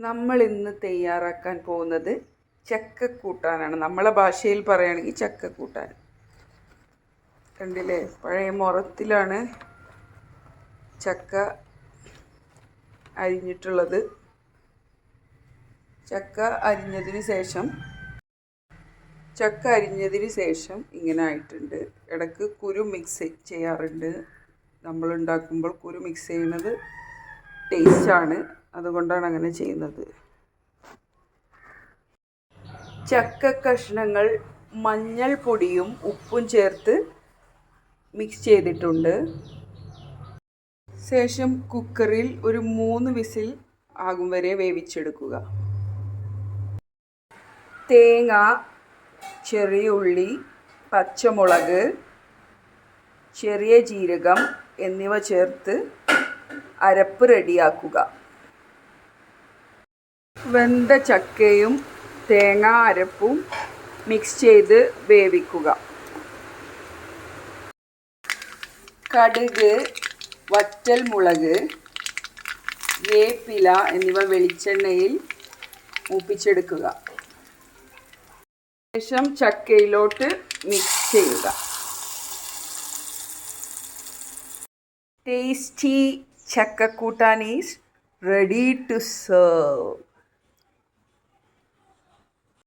നമ്മൾ ഇന്ന് തയ്യാറാക്കാൻ പോകുന്നത് ചക്കക്കൂട്ടാനാണ്. നമ്മളെ ഭാഷയിൽ പറയുകയാണെങ്കിൽ ചക്കക്കൂട്ടാൻ. കണ്ടില്ലേ? പഴയ മുറത്തിലാണ് ചക്ക അരിഞ്ഞിട്ടുള്ളത്. ചക്ക അരിഞ്ഞതിന് ശേഷം ചക്ക അരിഞ്ഞതിന് ശേഷം ഇങ്ങനെ ആയിട്ടുണ്ട്. ഇടയ്ക്ക് കുരു മിക്സ് ചെയ്യാറുണ്ട്. നമ്മൾ ഉണ്ടാക്കുമ്പോൾ കുരു മിക്സ് ചെയ്യുന്നത് ടേസ്റ്റാണ്. അതുകൊണ്ടാണ് അങ്ങനെ ചെയ്യുന്നത്. ചക്ക കഷ്ണങ്ങൾ മഞ്ഞൾപ്പൊടിയും ഉപ്പും ചേർത്ത് മിക്സ് ചെയ്തിട്ടുണ്ട്. ശേഷം കുക്കറിൽ ഒരു മൂന്ന് വിസിൽ ആകും വരെ വേവിച്ചെടുക്കുക. തേങ്ങ ചെറിയ ഉള്ളി പച്ചമുളക് ചെറിയ ജീരകം എന്നിവ ചേർത്ത് അരപ്പ് റെഡിയാക്കുക. വെന്ത ചക്കയും തേങ്ങ അരപ്പും മിക്സ് ചെയ്ത് വേവിക്കുക. കടുക് വറ്റൽ മുളക് വേപ്പില എന്നിവ വെളിച്ചെണ്ണയിൽ മൂപ്പിച്ചെടുക്കുക. ശേഷം ചക്കയിലോട്ട് മിക്സ് ചെയ്യുക. ടേസ്റ്റി చెక్క కూటానీస్ రెడీ టు సర్వ్.